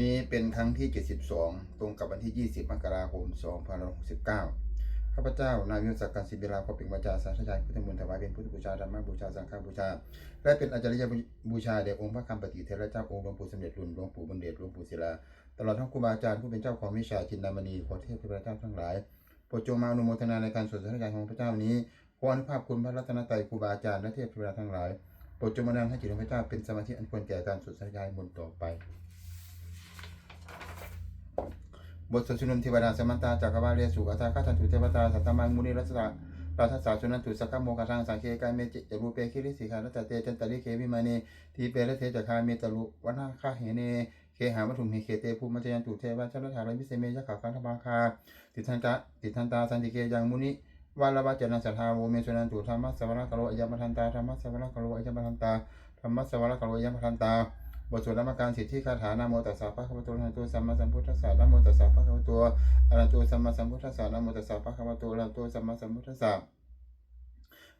นี้เป็นครั้งที่ 72 ตรงกับวันที่ 20 มกราคม 2569 ข้าพเจ้านายวิศักดิ์การศิบิลาขอเป็นวาจาสาธยายพุทธมนต์ถวายเป็นพุทธบูชาธรรมบูชา สังฆบูชา และเป็นอาจารยบูชาแด่องค์พระคำปฏิเทระเจ้าองค์หลวงปู่สมเด็จรุ่นหลวงปู่บุญเดชหลวงปู่ศิลา ตลอดทั้งครูบาอาจารย์ผู้เป็นเจ้าของวิชาจินดามณีขอเทพเทพเจ้าทั้งหลายโปรดจงมาอนุโมทนาในการสวดสาธยายของพระเจ้านี้ขออนุภาพคุณพระรัตนตรัยครูบาอาจารย์และเทพเทวดาทั้งหลายโปรดจงมานังให้จิตของพระเจ้าเป็นสมาธิอันควรแก่การสวดสาธยายมนต์ต่อไป บทสวดชุนนเทวดาสมันตาจักรวาลเรสุอัตตาข้าทันตุเทวตาสัตตมังมุนีรัสสะราชสาสุนันตุสักขโมกทังสังเคกายเมจิจรูเปคิริสิขารัตเตจันตริเควิมานีทีเปรเทจักาเมตลุวนาคาเหเนเคหาวัตุมเหเคเตภูมิจยันตุเทวะชลถาริวิเศเมยะขาคันธบาคาติทันตาติทันตาสันติเกยังมุนิวาลวะเจนะสัทธาโวเมสุนันตุธรรมะสวรกโลอยมทันตาธรรมะสวรกโลอยมทันตาธรรมะสวรกโลอยมทันตา บทสวดนามการสิทธิคาถานะโมตัสสะภะคะวะโตอระหะโตสัมมาสัมพุทธัสสะนะโมตัสสะภะคะวะโตอะระโตสัมมาสัมพุทธัสสะนะโมตัสสะภะคะวะโตอะระโตสัมมาสัมพุทธัสสะ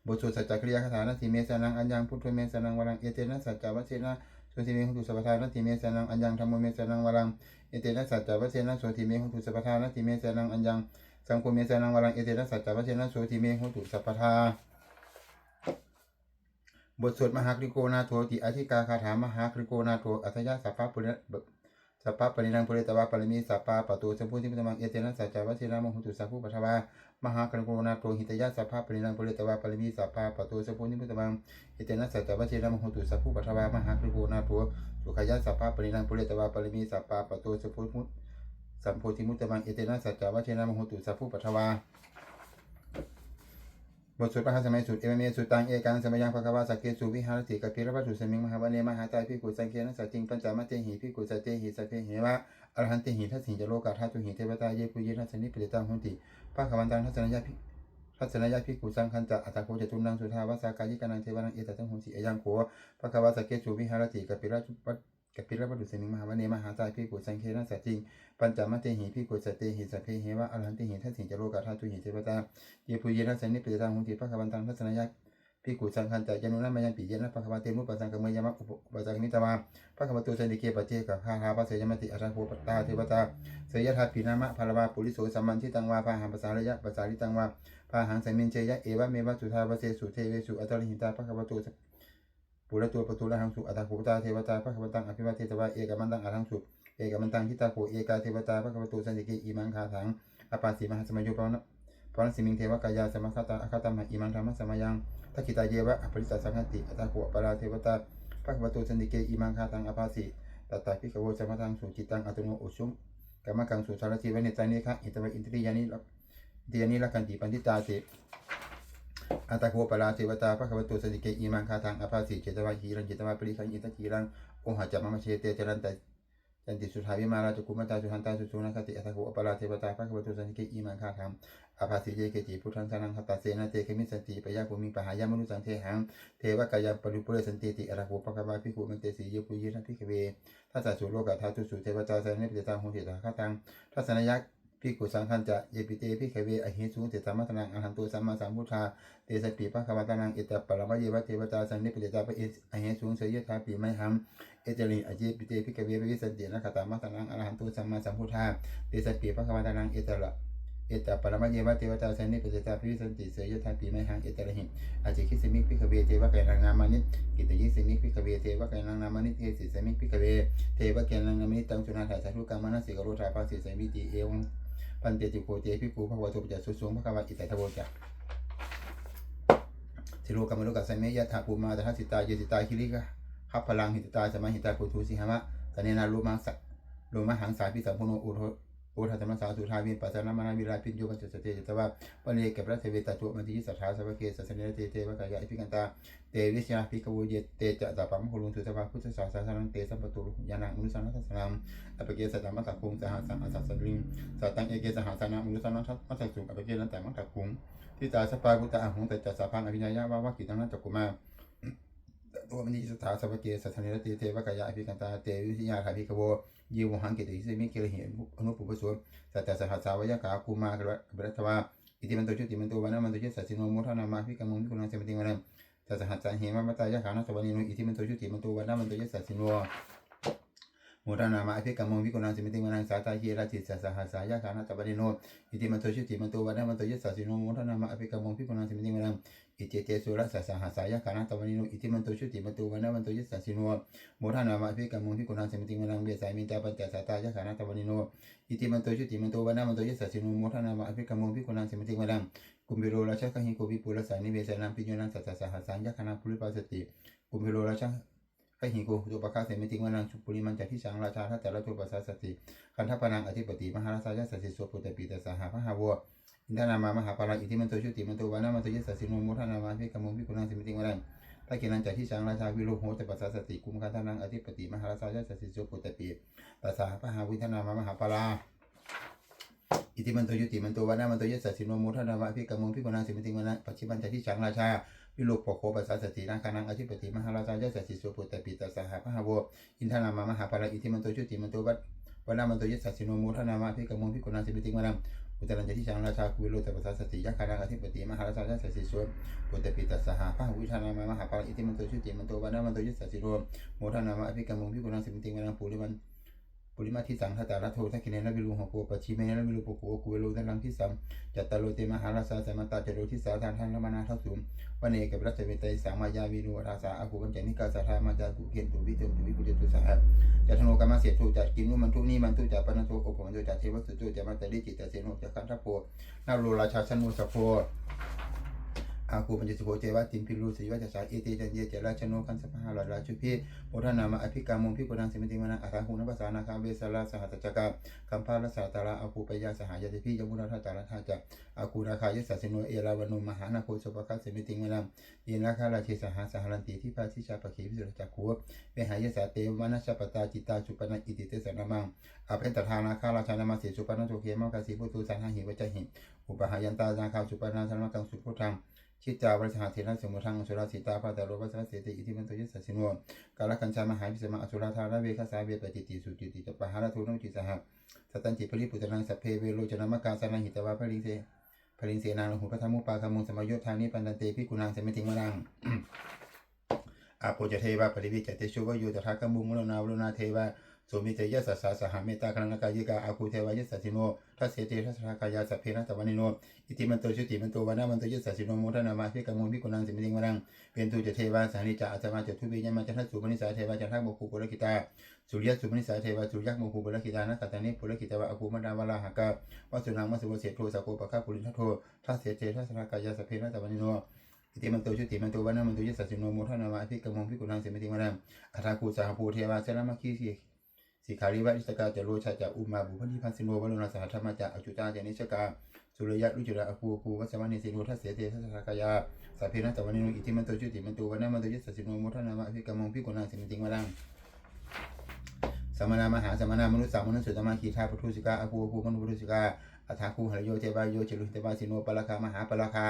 บทสวดสัจจคริยาคาถานาทีเมสนังอัญญังพุทโธเมสนังวรังเอเตนะสัจจวัชเชนะโสติเมหุตุสัพพทานาทีเมสนังอัญญังธัมโมเมสนังวรังเอเตนะสัจจวัชเชนะโสติเมหุตุสัพพทานาทีเมสนังอัญญังสังโฆเมสนังวรังเอเตนะสัจจวัชเชนะโสติเมหุตุสัพพทา บทสวดมหากริโกนาโทติอธิกาคาถามหากริโกนาโทอัธยาสัพพะปุริสัพพะปรินังปุริตวะปริมีสัพพะปะตูสัมพุทธิปตมังเอเตนะสัจจวัชนะมหุตุสัพพุปทวามหากริโกนาโทหิตยาสัพพะปรินังปุริตวะปริมีสัพพะปะตูสัมพุทธิปตมังเอเตนะสัจจวัชนะมหุตุสัพพุปทวามหากริโกนาโทสุขยาสัพพะปรินังปุริตวะปริมีสัพพะปะตูสัมพุทธิสัมโพธิมุตตมังเอเตนะสัจจวัชนะมหุตุสัพพุปทวา บทสวดพระสมัยสุดเอเมสุตังเอกังสมัยยังภควาสักเกสุวิหารติกปิรวัตุสมิงมหาวเนมหาตายพิกุสังเกนัสสจิงปัญจมัตเตหิพิกุสัตเตหิสัพเพเหวะอรหันเตหิทัสสิจโลกาทัตุหิเทวตาเยปุเยทัสนิปริตังหุนติภาควันตังทัศนยาภิทัศนยาภิกุสังคันจะอัตโคจตุนังสุทาวาสากายิกานังเทวานังเอตังหุนติเอยังโขภควาสักเกสุวิหารติกปิรวัต กปิรวัตถุสมิงมหาวเนมหาตายพิกุสังเกนัสสจิง ปัญจมัตเตหิพิกุสัตเตหิสัพเพเหวะอรหันเตหิทัสสิงจโลกาทัตุหิเทวตาเยปุเยนะสันนิปติตังหุติภะคะวันตังทัศนยะพิกุสังคันจะยานุนะมายังปิเยนะภะคะวะเตมุปัสสังกเมยามะอุปปัสสังนิตวาภะคะวะโตุสันติเกปเจกะคาหาปัสเสยมติอะระโหปตาเทวตาเสยทัพพินามะภะละวาปุริโสสัมมันทิตังวาภาหังปัสสาระยะปัสสาริตังวาภาหังสัมมินเชยะเอวะเมวะสุทาวะเสสุเทเวสุอัตตริหิตาภะคะวะโต ปุระตัวปตุระหังสุอัตตะโหตาเทวตาภะคะวะตังอภิวาเทตวะเอกมันตังอะหังสุเอกมันตังทิตาโหเอกาเทวตาภะคะวะโตสันติเกอิมังคาถังอปาสีมหาสมัยโยปะนะพระสิมิงเทวกายาสมคตาอาคตามหอิมังธรรมสมยังทักขิตาเยวะอปริสัสังหติอัตถะโขปราเทวตาภะคะวะโตสันติเกอิมังคาตังอภาสิตัตตาภิกขโวสมทังสุจิตังอัตโนอุชุมกรรมกังสุสารทิวเนตานิคะอิตวะอินทริยานิลักอินทริยานิลักันติปันติตาติ อัตตะโขปราเทวตาภะคะวะโตสันติเกอิมังคาตังอภาสิเจตวะหีรังเจตวะปริคังอิตจีรังโอหะจัมมะเชเตจรันตจันติสุทาวิมาราจุกุมตาสุทันตาสุสุนคติอัตถะโขปราเทวตาภะคะวะโตสันติเกอิมังคาตังอภาสิเยเกจิพุทธังสานังคตาเสนาเตเคมิสันติปยาภูมิปหายามนุสังเทหังเทวกายามปริปุเรสันติติอรหัวปะกวาภิกขุมันเตสีเยปุยินะภิกขเวทัสสะสุโลกาทาตุสุเทวตาสันนิปเตตังหุติตาคตังทัศนยักษ์ ภิกุสังขันจะเยปิเตภิกขเวอหิสุเตสัมมัตนังอรหันตุสัมมาสัมพุทธาเตสปิปะคะวะตนังเอตปะละวะเยวะเทวตาสันนิปเตตาปะเออหิสุเสยทาปิไมหังเอจริอเจปิเตภิกขเววิสันตินะคตามัตนังอรหันตุสัมมาสัมพุทธาเตสปิปะคะวะตนังเอตละเอตปรมเยวะเทวตาสันนิปเตตาพิสันติเสยทาปีไมหังเอตระหิอาจิคิสมิกพิกเวเทวะแกนังนามานิกิตยิสมิกพิกเวเทวะแกนังนามานิเทสิสมิกพิกเวเทวะแกนังนามานิตังสุนาถาสาธุกรรมนัสสิกโรธาภาสิสมิติเอวัง พันเตจิโกเตพิกูพระวตุปจัสสุสงภควาอิตตะโวจักสิโลกรรมโลกัสเมยะถาภูมาตทัสสิตาเยสิตาคิริกะขับพลังหิตตาสมาหิตาโคทุสิหะมะตเนนารูมังสะโลมหังสายพิสัมพุโนอุโท โอทัตมสาสุทาวินปัสสนามานาวิราพิญโยปัจจเตจตวะปะเนเกพระเทเวตตุมันติสัทธาสวะเกสัสเนเตเตวะกายะอิพิกันตาเตวิชนาภิกขวูเยเตจะตาปัมโหลุนสุตวะพุทธศาสนังเตสัมปตุยานังมนุสานัสสนังอปเกสัตตมัสสะคุงสหัสสังอสัสสลิงสัตตังเอเกสหัสสนังมนุสานัสมัสสะสุงอปเกนันแต่มัสสะคุงทิตาสปาพุตตะหุงแต่จัสสะพังอภิญญาวะวะกิตังนัจกุมาตัวมันนี้สถาสวเกสัทธเนรติเทวะกายะอภิกันตาเตวิทยาถาภิกขโว ยิวหังเกติสิมิเกิรหิอนุปุปสุสัตตสหัสสาวยกาคูมากระบรตวาอิติมันโตชุติมันโตวันะมันโตชุสัสสิโนมุทนามาภิกขมุงภิกขุนังเสมติวันสัสหัสสาเหมะมตายะขานัสวานิโนอิติมันโตชุติมันโตวันะมันโตชุสัสสิโนโมทนามาอภิกรรมงวิกุณังสิมติมนังสาตาเยราติตสัสหัสสายาคานาตบันิโนอิติมันโตชุติมันโตวันนามันโตยัสสะสิโนโมทนามาอภิกรรมงวิกุณังสิมติมนัง อิเจเจสุรัสสหัสายะกาคานตบันิโนอิติมันโตชุติมันโตวันนามันโตยัสสะสิโนโมทานามาอภิกรรมงวิกุณังสิมิติมนังเบียสายมินตาปัญจสาตายะกาคานตบันิโนอิติมันโตชุติมันโตวันนามันโตยัสสะสิโนโมทานามาอภิกรรมงวิกุณังสิมิติมนังกุมพิโรราชกหิโกวิปุรสานิเวสนังปิโยนังสัสสหัสสายาคานาภูริปัสสติกุมพิโรราชไอหิโกตุปะคาเสมิติวนังชุปุริมันจักที่สังราชาทัตตะระตุปัสสสติคันทัพนังอธิปติมหาราชายสัสสิโสปุตตปิตสหพระหาวัว อินทนามามหาปาราอิทิมันโตชุติมันโตวานามันโตยสสะสิโนมุทนามาภิกมุภิกุณังสิมิติวานังตะกินันจักที่สังราชาวิโรโหตปัสสะสติกุมคันทนังอธิปติมหาราชายสัสสิโสปุตติปิตสหพหาวิทนามามหาปาราอิติมันโตยุติมันโตวานามันโตยสสะสิโนมุทนามาภิกมุภิกุณังสิมิติวานังปัจฉิบันจักที่สังราชาวิโลกปโคปัสสะสตินาคานังอธิปติมหาราชายสัสสิโสปุตติปิตสหพหาวอินทนามามหาปาราอิทิมันโตชุติมันโตวัดวันามันโตยสสิโนโมทนามาภิกมงภิกขุนาสิบิติมานัง อุตรัญจทิชังราชาคุวิโรตปัสสติยักขานังอธิปติมหาราชายสัสสิโสปุตตปิตสหพระวิชานามามหาปาราอิติมันโตชุติมันโตวันนามันโตยุสสะสิโนโมทนามะอภิกรรมงพิกุณังสิมติมานังปุริมัน ปุริมาทิสังขตาระโททักขิเนนะวิรูหโกปชิเมนะวิรูปโกกุเวโลทังทิสัมจัตตโลเตมหาราชาสมตาจโรทิสาทานทังละมานาทัสุมวันเอกับรัชเวตัยสังมายาวินุราสาอาภูปัญจนิกาสาธามาจากุเกนตุวิเตตุวิกุเจตุสาหัจัตโนกรรมเสียทุจัดกินนุมันทุนี่มันทุจัดปนันโทโอปมันโทจัดเทวสุตุจัมัตติจิตตเสโนจักขันทโพนาโรราชาชนุสโพ อาคูปัญจสุโขเจวะติมพิรุสีวัจฉาเอเตจันเยเจราชโนคันสภาลาราชุพิโมทนามาอภิกรรมงพิปุรังสิมติมานังอาราหุนภาษานาคาเวสลาสหัสจักาคัมภาลสาตาราอาภูปยาสหายติพิยมุนาทาจาราทาจักอาคูนาคายสัสิโนเอราวนุมหานาโคสุปคัสสิมติมานังยินนาคาราเชสหาสหรันติที่พาชิชาปะขีวิสุรจักขัวเวหายสาเตวนาชปตาจิตาจุปนะอิติเตสนามังอภินตทานาคาราชานามาเสสุปนะโจเกมะกสีพุตุสันหหิวจหิอุปหายันตานาคาจุปนะสันมกังสุพุทังชิตาวรสหเทนะสมุทังอสุราสิตาภาตาโรปัสสะเสติอิทิมันตุยสัสสิโนกาลกัญชามหาวิสมาอสุราธาระเวคสาเวปจิติสุจิติจปะหารทุนุจิสหสตันจิปริปุตนังสัพเพเวโรจนมกาสนังหิตวาภริเสพลิงเสนางลหุพระธรรมุปาคามุงสมโยธานิปันตันเตพิกุนางสมิติงวรังอาโปจเทวะปริวิจเตชุวโยตถาคมุงมุลนาวรุณาเทวะ สุมิเตยสัสสะสหเมตาคณนกายิกาอาคูเทวายะสัสสิโนทัสเสเตทัสสะกายาสัพเพนะตวันิโน อิติมันโตชุติมันโตวานามันโตยะสัสสิโนโมทนามาพิกามุงพิกุนางสมิติงวรังเปียนตุจะเทวะสานิจาอัตมาจะทุเวญมาจันทสุปนิสาเทวาจะจันทโมคุปุรกิตาสุริยสุปนิสาเทวะสุริยักโมคุปุรกิตานะกัตตานิปุรกิตาวะอาคูมดาวลาหากาวัสุนังมัสโวเสโทสโกปะคาปุริทัทโททัสเสเตทัสสะกายาสัพเพนะตวันิโนอิติมันโตชุติมันโตวันามันโตยิสัสสิโนโมทนามาพิกมงพิกุณังเสมิติมานังอัตถาคูสาภูเทวาเสนามาคีสี สิขาริวะอิสกาจะโรชาจะอุมาบุพนิพันสิโนวโรนาสหธรรมจะอจุตาเจนิชกาสุรยะรุจุระอภูภูวัสวานิสิโนทัสเสเตทัสสะกายาสัพเพนะตวันนิโนอิติมันโตชุติมันโตวันนามันโตยุสสิโนมุทนามะพิกมงพิกุณังเสมิติมานังสมณามหาสมณามนุษย์สามนุษย์สุตมาคีทาปทุสิกาอภูภูมนุปทุสิกา อัฏฐาคูหรโยเทวาโยจิรุเทวาสิโนปะละคามหาปะละคา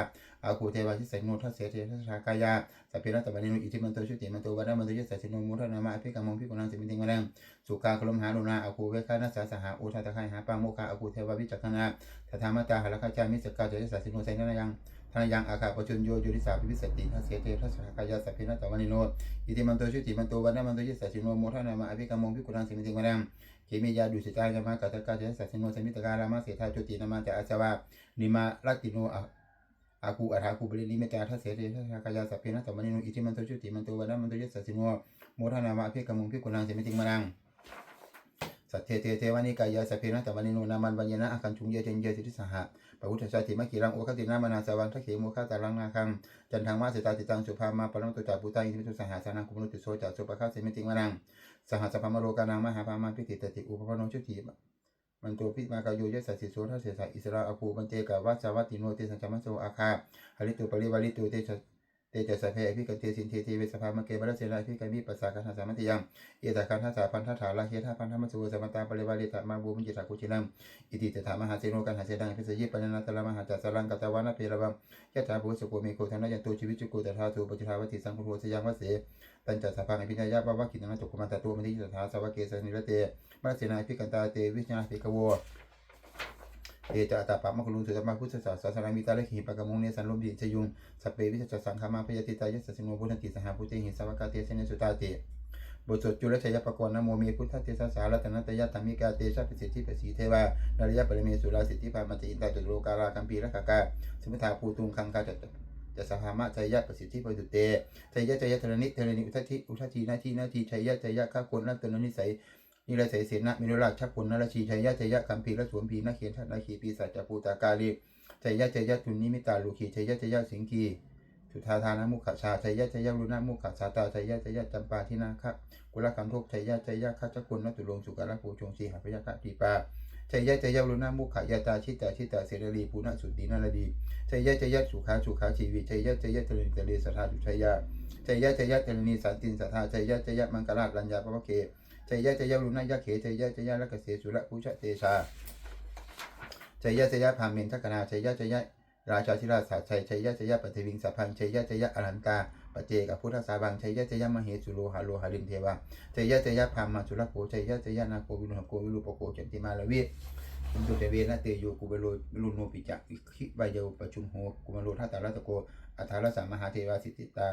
อาคูเทวาชิสัยโนทัสเสเททัสสะกายาสัพเพนัตะวันนิโนอิทิมันโตชุติมันโตวันนามันโตยิสัสสิโนโมทนามาพิกามงพิกุลังสิมิติมานังสุกาคลมหาลุนาอาคูเวคานัสสาสหาอุทาตะไคหาปังโมคาอาคูเทวาวิจักขณาตถามตาหะละคาจามิสกาเจยสัสสิโนไซนนยัง ทายังอาคาปจุนโยจุริสาภิวิสติทัสเสเททัสสะกายาสัพเพนะตวันนิโนอิติมันโตชุติมันโตวันนามันโตยิสัสสิโนโมทนามาพิกามงพิกุณังเสมิติมานังเคมียาดุสิตายามากัตกาเจสัสสิโนสมิตการามาเสธาจุตินามาจะอาสวะนิมาลักติโนอาคูอาทาคูบริลิเมตาทัสเสเททัสสะกายาสัพเพนะตวันนิโนอิทิมันโตจุติมันโตวันนามันโตยิสัสสิโนโมทนามาพิกามงพิกุณังเสมิติมานังสัทเทเทเทวานิกายาสพเพนะตวันนิโนนามันวัญญนะอาคันชุงเยเจนเยสิทิสหะ พุทธชาติมะขีรังโอคตินามานาสวังทักเขโมคาตาลังนาคังจันทังวาเสตาติตังสุภามาปรังตุจาปุตตาอินทิตุสหาสานังคุมนุติโสจัสุปะคาสิมิติมานังสหสพามโรกานังมหาพามาพิติตติอุปปโนชุติมันโตพิมากายโยยสัสสิโสทัสเสสะอิสระอภูบันเจกาวัสสวัตติโนเตสังจามัสโสอาคาหริตุปริวาริตุเตชะ เตจะสะเพอภิกันเตสินเทเทเวสภามเกบรัสเสนาภิกันมิปัสสากันหาสามัติยังเอตาคันทัสสะพันทัฐาลาเฮธาพันธมัสสุสมันตาปริวาริตามาบูมิจิตากุชินังอิติตถามหาเสโนกันหาเสดังพิสยิปัญญาตละมหาจัสรังกัตวานะเพระวังยะถาภูสุโกเมโกธนายันตุชีวิจุโกตถาตุปจิทาวติสังคุโรสยังวเสปัญจสัพพังอภิญญาบาวะกินังจุกุมันตตัวมันทิตถาสวะเกสนิรเตมัสเสนาภิกันตาเตวิชนาภิกโว เอจตาปะมะคุลุงสุตมะพุทธศาสนามิตาเลขิปะกะมงเนสันลมดิชยุงสเปวิชจสังฆามาพยติตายสัสสิโนบุญติสหพุทธิหิสวกาเตเสนสุตาเตบทสวดจุลชัยปกรณ์นโมเมพุทธเทสสารัตนตยธรรมิกาเตชะปิสิทธิปสีเทวานารยะปริเมสุราสิทธิพามัติอินตาจตุโลกาลาคัมพีรคากาสมิทาภูตุงคังคาจัตจะสหามะชัยยะประสิทธิปตุเตชัยยะชัยยะธรณิธรณิอุทัติอุทัตินาทีนาทีชัยยะชัยยะข้าคนรัตนนิสัย นิรสัยเสนามินุราชชักคนนรชีชัยยะชัยยะคัมพีรสวมพีนาเขียนทัตนาขีปีศาจปูตากาลีชัยยะชัยยะทุนนิมิตาลูคีชัยยะชัยยะสิงคีสุทาทานะมุขชาชัยยะชัยยะรุณมุขชาตาชัยยะชัยยะจำปาทินาคะกุลคัมทุกชัยยะชัยยะคัจจกุลนัตุลงสุกาลภูชงสีหาพยาคะทีปาชัยยะชัยยะรุณมุขยาตาชิตาชิตาเสรลีปุณสุตินาลดีชัยยะชัยยะสุขาสุขาชีวิชัยยะชัยยะเจริญเจริญสัทธาสุชัยยะชัยยะชัยยะเจริญสันตินสัทธาชัยยะชัยยะมังกราชรัญญาปะเก ชัยยะชัยยะรุณะยะเขชัยยะชัยยะรักเสสุระภูชะเตชาชัยยะชัยยะพามินทักนาชัยยะชัยยะราชาธิราชสาชัยชัยยะชัยยะปฏิวิงสะพังชัยยะชัยยะอรันตาปเจกับพุทธสาบังชัยยะชัยยะมเหสุโลหะโลหะลินเทวาชัยยะชัยยะพามาสุรโกชัยยะชัยยะนาโกวินุหโกวิรุปโกจันติมาลวอินตุเตเวนะเตโยกุเบโลลุโนปิจักขิบายโยปชุมโหกุมโลทัตตารัตโกอัทารสามหาเทวาสิติตา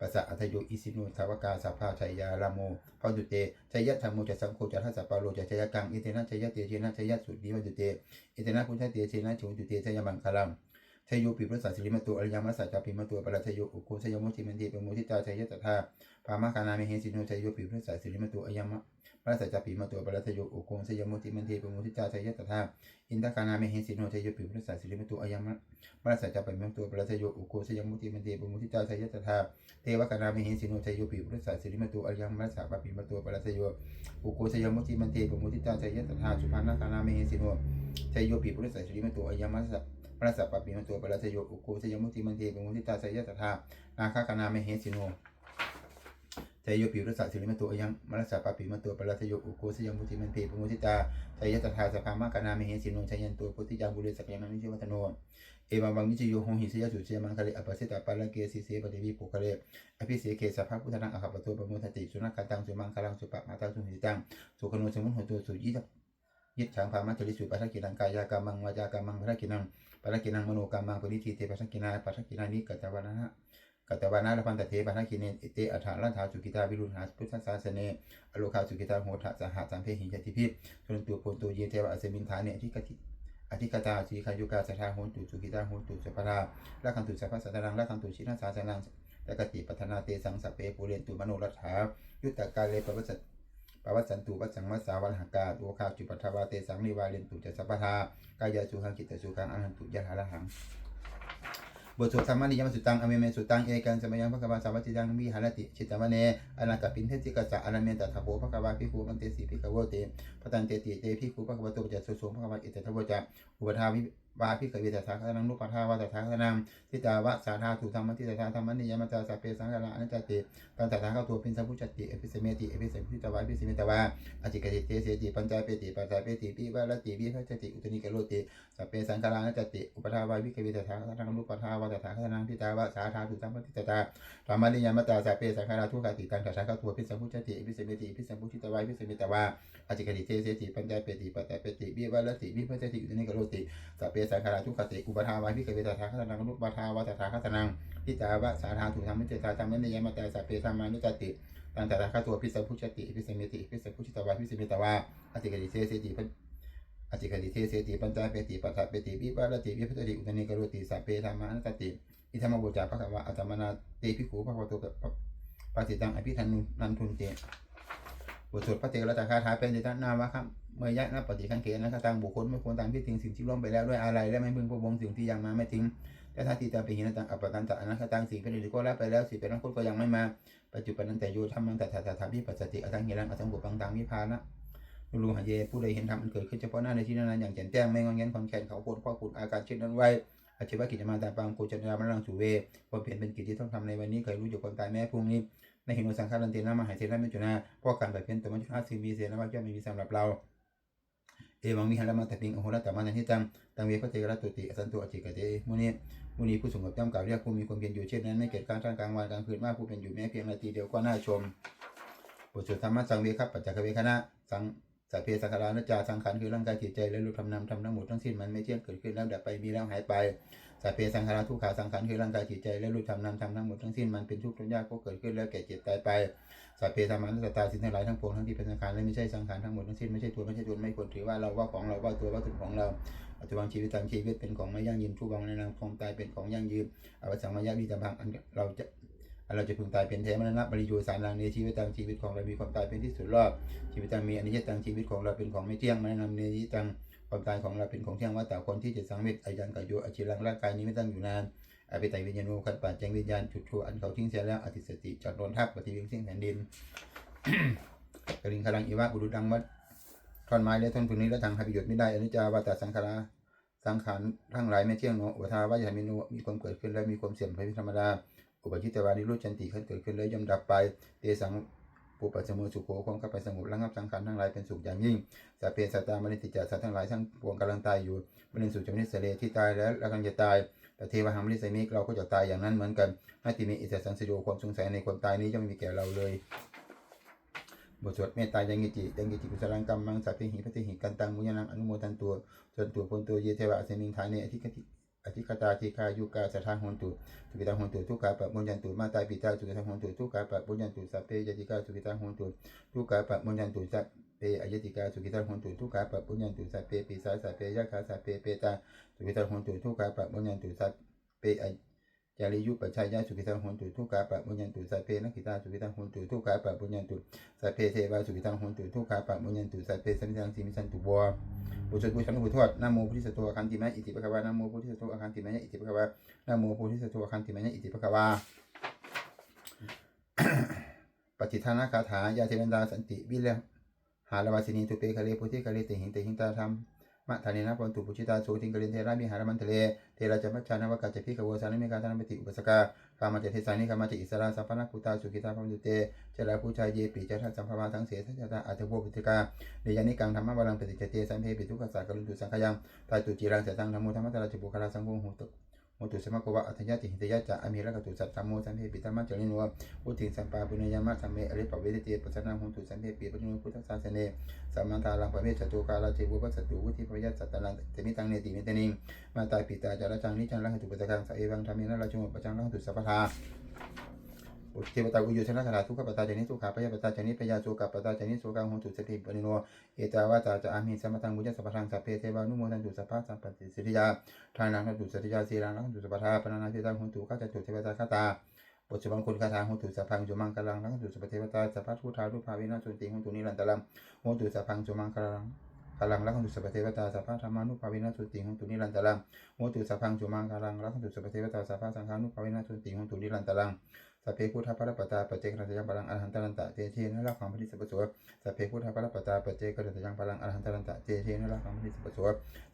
ปัสสะอัทโยอิสิโนทาวกาสัพพาชัยยาลาโมพอดุเตชัยยะธรรมโมจัสสังโฆจัทัสัพปาโลจัชัยยะกังอิเทนะชัยยะเตเชนะชัยยะสุดีวัดุเตอิเทนะพุทธเตเชนะโชตุเตชัยยะมังคลังชัยโยปิพระสัสิริมตัวอริยมัสสะจาปิมตัวปรัชโยอุโคชยโมชิมันเทปโมทิตาชัยยะตถา พามาคานาเมเหสิโนชัยโยปิพระสัสิริมตัวอริยมะพระสัจจปิมตัวปรัชโยอุโคชยโมจิมันเทปโมทิตาชัยยะตถาอินทคานาเมเหสิโนชัยโยปิพระสัสิริมตัวอริยมะพระสัจจปิมตัวปรัชโยอุโคชยโมจิมันเทปโมทิตาชัยยะตถาเทวคานาเมเหสิโนชัยโยปิพระสัสิริมตัวอริยมะพระสัพปิมตัวปรัชโยอุโคชยโมจิมันเทปโมทิตาชัยยะตถาสุภานาคานาเมเหสิโนชัยโยปิพระสัสิริมตัวอริยมะพระสัพปะปิมตัวปรัชโยอุโกชยมุติมันเทปมุติตาชัยยะตถานาคาคานาเมเหสิโน ชัยโยปิรุสัสิริมันตัวยังมรสัพปะปิมันตัวปรัชโยอุโกชยมุติมันเทปมุติตาชัยยตถาสภามากนาเมเหสิโนชัยยันตัวพุทธิยังบุเรสักยังนิชิวัตโนเอวังวังมิจโยหงหิสยสุเชมังคะเลอปัสสิตาปาลเกสิเสปฏิวิปุคะเลอภิเสเกสัพพะพุทธนังอคปตัวปมุทติสุนัขตังสุมังคลังสุปะมาตังสุหิตังสุขโนสมุนหตุสุยิตยิตถังพามัจจริสุปัสสกินังกายากามังวาจากามังภรกินังปัจกินังมโนกรรมังปริทีเตปัจกินาปัจกินานิกัตตวานะ กัตตวานะละพันตเทปัจกิเนเตอัฏฐาลันทาสุกิตาวิรุณหาพุทธศาสเนอโลคาสุกิตาโหทะสหสัมเพหิยติพิสุนตัวโพนตัวเยเทวะอเสมินฐาเนอธิกติอธิกตาสีขายุกาสถาโหตุสุกิตาโหตุสัพพราละคันตุสัพพสัตรังละคันตุชินาสาสนังตกติปัฒนาเตสังสเปปุเรนตุมโนรัฐายุตตกาเลปวัสสปวัสสันตุวัสสังมัสสาวันหกาตัวข้าจุปัทวาเตสังนิวาเรนตุจะสัพพทากายาสุขังกิตตสุขังอันตุยะหาละหัง บทสวดธรรมนิยมสุตังอเมเมสุตังเอกันสมัยังพระกบาสาวัติยังวิหารติชิตตมเนอนาตปินเทติกะสะอนาเมตตถาโพพระกบาพิคูมันเตสีพิกโวเตพระตันเตติเตพิคูพระกบาโตปัจจสุสงพระกบาอิตตะโวจะอุปทาวิ วาพิกเวตถาคตนังนุปทาวาตถาคตนังทิตาวะสาธาถูธรรมทิตถาธรรมนิยมตาสัพเพสังฆาอนัจติปัญตถาเข้าตัวพินสัมพุจติเอพิสเมติเอพิสมิตวาเอพิสมิตวาอจิกติเตเสติปัญจเปติปัญจเปติปิวะละติวิภัจติอุตนิกโลติสัพเพสังฆานัจติอุปทาวาวิกเวตถาคตนังนุปทาวาตถาคตนังทิตาวะสาธาถูธรรมทิตตาธรรมนิยมตาสัพเพสังฆาทุกขติตังตถาเข้าตัวพินสัมพุจติเอพิสเมติเอพิสมิตวาเอพิสมิตวาอจิกติเตเสติปัญจเปติปัญจเปติวิวะละติวิภัจติอุตนิกโลติสัพเพสังขาราทุกขติอุปทาวาพิกเวตถาคตนังนุปทาวาตถาคตนังทิตาวะสาธาถูธรรมทิตตาธรรมนิยมแตาสัพเพธรรมานุจติตังตถาคตัวพิสัพุจติพิสเมติพิสัพุจิตวาพิสมิตวาอจิกติเตเสติอจิกติเทเสติปัญจเปติปัฏฐเปติวิปารติวิพัตติอุตเนกโรติสัพเพธรรมานัตติอิธรรมบูจาภควะอัตมนาเตภิกขุภควโตปฏิตังอภิทันนุนันทุนเตบทสวดพระเตระตาคาถาเป็นดิตนามะครับ เมื่อยะนะปฏิคันเกนะคตังบุคคลไม่ควรตามที่ทิ้งสิ่งที่ล่วงไปแล้วด้วยอะไรและไม่พึงพะวงสิ่งที่ยังมาไม่ทิ้งแต่ถ้าที่ตาเป็นหินตังอัปปตันตะอนัคตังสิ่งเป็นอื่นก็แล้วไปแล้วสิ่งเป็นอนาคตก็ยังไม่มาปัจจุบันนั้นแต่โยธรรมังแต่ถาถาถาพิปัสสติอัตังเฮรังอัตังบุปังตังวิพานะรูหะเยผู้ใดเห็นธรรมมันเกิดขึ้นเฉพาะหน้าในที่นั้นอย่างแจ่มแจ้งไม่งอนแงนคอนแคนเขาโคนข้อขุดอาการเช่นนั้นไว้อาชีวกิจมาตาปังโคจรนามันลังสุเวความเปลี่ยนเป็นกิจที่ต้องทำในวันนี้เคยรู้อยู่ความตายแม้พรุ่งนี้ในหินสังขารันเตนะมหาเทระมิจุนาพราะการแบบเพี้ยนตัวมันจุนาสิมีเสนาว่าย่อมไม่มีสำหรับเรา เอวังมิหันละมาตปิงโอโหระตามันทิตังตังเวพระเจรตุติอสันตุอจิกเตมุนีมุนีผู้สงบย่อมกล่าวเรียกผู้มีความเพียรอยู่เช่นนั้นไม่เกิดการทางกลางวันกลางคืนมากผู้เป็นอยู่แม้เพียงนาทีเดียวก็น่าชมบทสวดธรรมะสังเวครับปัจจคเวคณะสังสัพเพสังขารานัจจาสังขารคือร่างกายจิตใจและรูปธรรมนามธรรมทั้งหมดทั้งสิ้นมันไม่เที่ยงเกิดขึ้นแล้วดับไปมีแล้วหายไป สัพเพสังขารทุกขาสังขารคือร่างกายจิตใจและรูปธรรมนามธรรมทั้งหมดทั้งสิ้นมันเป็นทุกข์ทุกยากก็เกิดขึ้นแล้วแก่เจ็บตายไปสัพเพธรรมานสตตาสิ่งทั้งหลายทั้งปวงทั้งที่เป็นสังขารและไม่ใช่สังขารทั้งหมดทั้งสิ้นไม่ใช่ตัวไม่ใช่ตนไม่ควรถือว่าเราว่าของเราว่าตัวว่าตนของเราปัจจุบันชีวิตตามชีวิตเป็นของไม่ยั่งยืนทุกวังในนามความตายเป็นของยั่งยืนอวสังมายาวิจารพังอันเราจะเราจะพึงตายเป็นเทมรณะบริโยสารลังในชีวิตตังชีวิตของเรามีความตายเป็นที่สุดรอบชีวิตตังมีอนิจจตังชีวิตของเราเป็นของไม่เที่ยงมรณะนนิจตัง ความตายของเราเป็นของเที่ยงว่าแต่คนที่จะสังเวชอายันกายโยอชิรังร่างกายนี้ไม่ตั้งอยู่นานอภิไตวิญญาณูขันปัจจังวิญญาณจุดทัวอันเขาทิ้งเสียแล้วอธิสติจากโดนทับปฏิวิงสิ่งแผ่นดินกริงคลังอีวะบุรุดังวัดท่อนไม้และท่อนพื้นนี้และทางหาประโยชน์ไม่ได้อนิจจาวาตาสังขาราสังขารทั้งหลายไม่เที่ยงโนอุทาวายามิโนมีความเกิดขึ้นและมีความเสื่อมไปเป็นธรรมดาอุปจิตวานิรุจันติขันเกิดขึ้นแล้วย่อมดับไปเตสัง ปุปปัสสมุสุโขความเข้าไปสงบระงับสังขารทั้งหลายเป็นสุขอย่างยิ่งสัพเพสัตตามนิติจาสัตว์ทั้งหลายทั้งปวงกำลังตายอยู่มนิสุจมินิสเลที่ตายแล้วแล้วกำลังจะตายแต่เทวหังมนิสมิกเราก็จะตายอย่างนั้นเหมือนกันนาติมีอิสสังสโยความสงสัยในความตายนี้ย่อมไม่มีแก่เราเลยบทสวดเมตตายังกิจิยังกิจิกุศลังกรรมมังสัพเพหิปฏิหิกันตังมุญนังอนุโมทันตัวจนตัวพลตัวเยเทวะเสมิงฐานเนอธิกติ อธิคตาทิคายุกาสัทธาโหนตุสุกิตาหุนตุทุกขาปะมุญญันตุมาตาปิตาสุกิตาหุนตุทุกขาปะมุญญันตุสัพเพยติกาสุกิตาหุนตุทุกขาปะมุญญันตุสัพเพอายติกาสุกิตาหุนตุทุกขาปะมุญญันตุสัพเพปิสาสัพเพยะขาสัพเพเปตาสุกิตาหุนตุทุกขาปะมุญญันตุสัพเพย จาริยุปัจชัยยะสุกิตังโหนตุทุกขาปะมุญญันตุสัพเพนักขิตาสุกิตังโหนตุทุกขาปะมุญญันตุสัพเพเทวาสุกิตังโหนตุทุกขาปะมุญญันตุสัพเพสัมมิทังสีมิสันตุบัวบุตรบุตรฉันบุทวดนโมพุทธิสตวะคันติมะอิติปะคะวะนโมพุทธิสตวะคันติมะอิติปะคะวะนโมโพธิสัตว์คันติมายะอิติภควาปฏิทานาคาถายาเทวันดาสันติวิเลหาลวาสินีตุเปคะเลโพธิคะเลเตหิงเตหิงตาธรรม มะธานีนะปนตุปุชิตาโสติงกลินเทระมิหารมันทะเลเทระจัมมัจจานวกาจพิขวสานิเมกาธนปฏิอุปสกาคามาจเทสานิคามาจอิสราสัพพนักุตาสุขิตาพัมตุเตเจราผู้ชายเยปิจทัสสัมภาทั้งเสทัจตาอัตโวปิติกาเนยานิกังธรรมวรังปฏิจเตสัมเพปิทุกขสากกรุตุสังขยังตายตุจิรังเสตังธรรมุธรรมตราจิบุคลาสังโฆหุตุ มตุสมะกวะอัตยะติหิตยะจะอเมระกตุสัตตมุสัมเพปิตามะจริโนพุทธิสัมปาปุญญามะสัมเมอริปเวทิเตปัสนาหุตุสัมเพปิปุญญพุทธศาสเนสัมมันตาลังปเวชตุกาลาเจวุปัสตุวุธิพยะสัตตลังเตมิตังเนติเมตนิงมาตายปิตาจารจังนิจังลังตุปัสสังสเอวังธรรมินะราชโมปจังลังตุสัพพทา เทวตาอุโยชนะคาถาทุกขปตาจานิทุขาปยาปตาจานิปยาโสกัปตาจานิโสกังหุตุสติปนิโนเอตาวาตาจะอามิสมมตังบุญสัพพังสัพเพเทวานุโมทันตุสัพพะสัมปติสิริยาทานังตุสัตยาสีรังนังตุสัพพทาปนานาเทตังหุตุข้าจะตุเทวตาคาตาบทสวดคุณคาถาหุตุสัพพังจุมังกลังนังตุสัพเทวตาสัพพะทุทารุภาวินาสุติหุตุนิรันตลังหุตุสัพพังจุมังกลังกลังลักขุสัพเทวตาสัพพะธรรมานุภาวินาสุติหุตุนิรันตลังหุตุสัพพังจุมังกลังลักขุสัพเทวตาสัพพะสังฆานุภาวินาสุติหุตุนิรันตลัง สัพเพพุทธปรปตาปัจเจกนันตยังพลังอรหันตันตะเจเทนะละของพระนิสัพพโสสัพเพพุทธปรปตาปัจเจกนันตยังพลังอรหันตันตะเจเทนะละของพระนิสัพพโส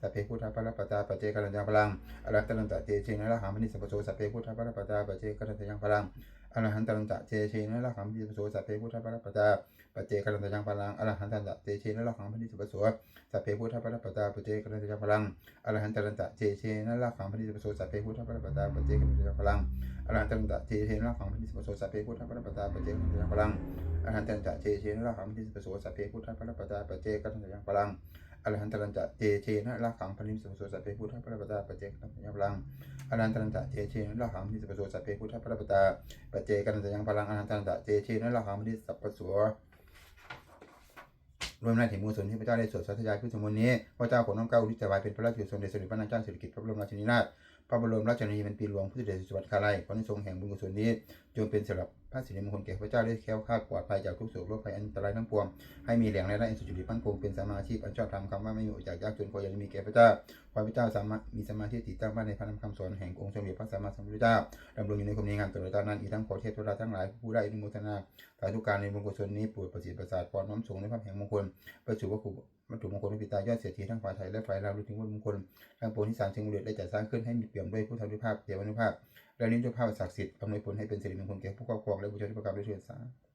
สัพเพพุทธปรปตาปเจกัลยังพลังอรหันตันตะเจเทนะละขังมณิสัพพโสสัพเพพุทธปรปตาปเจกัลยังพลัง อรหันตันตะเจเชนะละหังมณิสัพพโสสัพเพพุทธปรปตาปเจกัลยังพลังอรหันตันตะเจเชนะละหังมณิสัพพโสสัพเพพุทธปรปตาปเจกัลยังพลังอรหันตันตะเจเชนะละหังมณิสัพพโสสัพเพพุทธปรปตาปเจกัลยังพลังอรหันตันตะเจเชนะละหังมณิสัพพโสสัพเพพุทธปรปตาปเจกัลยังพลังอรหันตันตะเจเชนะละหังมณิสัพพโสสัพเพพุทธปรปตาปเจกัลยังพลัง อรหันตรันจะเจเชนะละขังพนิสมโสสัพเพพุทธปรปตาปเจกัญญาพลังอรหันตรันจะเจเชนะละขังพนิสมโสสัพเพพุทธปรปตาปเจกัญญาพลังอรหันตรันจะเจเชนะละขังพนิสัพพโสรวมในถิ่นมูลส่วนที่พระเจ้าได้สวดสัตยายพุทธมนต์นี้พระเจ้าขนน้อมเก้าอุทิศถวายเป็นพระราชกุศลแด่สมเด็จพระนางเจ้าสิริกิติ์พระบรมราชินีนาถพระบรมราชชนนีเป็นปีหลวงพุทธเดชสุวัตคาลัยขอในทรงแห่งบุญกุศลนี้จงเป็นสำหรับ พระสิริมงคลแก่พระเจ้าได้แค้วคลาดปลอดภัยจากทุกโศกโรคภัยอันตรายทั้งปวง ให้มีแหล่งรายได้อันสุจริตมั่นคงเป็นสมาชีพอันชอบธรรมคำว่าไม่มีอดจากยากจนขออย่ามีแก่พระเจ้าขอพระเจ้าสามารถมีสมาธิติดตั้งมั่นในพระนามคำสอนแห่งองค์สมเด็จพระสัมมาสัมพุทธเจ้าดำรงอยู่ในความดีงามตลอดกาลนานอีกทั้งขอเทพธุราทั้งหลายผู้ได้อนุโมทนาสาธุการในบุญกุศลนี้ปรดประสิทธิ์ประสาทพรน้อมส่งในพระแห่งมงคลประจุวัตถุวัตถุมงคลพระปิตายอดเสียทีทั้งฝ่ายไทยและฝ่ายลาวรวมถึงวัตถุมงคลทั้งปวงที่สารจึงบุเรได้จัดสร้างขึ้นให้มีเปี่ยมด้วยผู้ทำด้วยภาพเทวานุภาพ และนิยมเจ้าภาพศักดิ์สิทธิ์อำนวยผลให้เป็นสิริมงคลแก่ผู้ครอบครองและผู้ใช้ประกอบด้วยเชื้อสาธุ